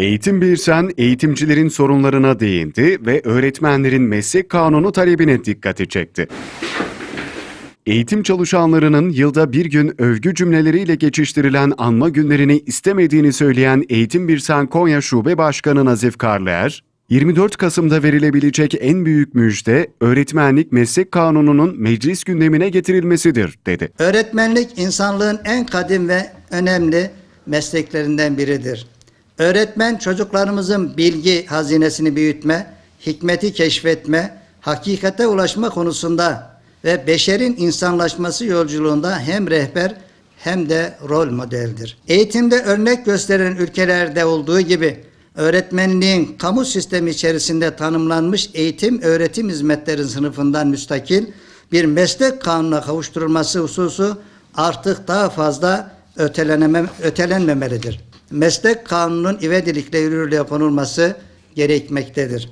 Eğitim Birsen eğitimcilerin sorunlarına değindi ve öğretmenlerin meslek kanunu talebine dikkati çekti. Eğitim çalışanlarının yılda bir gün övgü cümleleriyle geçiştirilen anma günlerini istemediğini söyleyen Eğitim Birsen Konya Şube Başkanı Nazif Karlıer, 24 Kasım'da verilebilecek en büyük müjde öğretmenlik meslek kanununun meclis gündemine getirilmesidir, dedi. Öğretmenlik insanlığın en kadim ve önemli mesleklerinden biridir. Öğretmen çocuklarımızın bilgi hazinesini büyütme, hikmeti keşfetme, hakikate ulaşma konusunda ve beşerin insanlaşması yolculuğunda hem rehber hem de rol modeldir. Eğitimde örnek gösteren ülkelerde olduğu gibi öğretmenliğin kamu sistemi içerisinde tanımlanmış eğitim öğretim hizmetleri sınıfından müstakil bir meslek kanuna kavuşturulması hususu artık daha fazla ötelenmemelidir. Meslek kanunun ivedilikle yürürlüğe konulması gerekmektedir.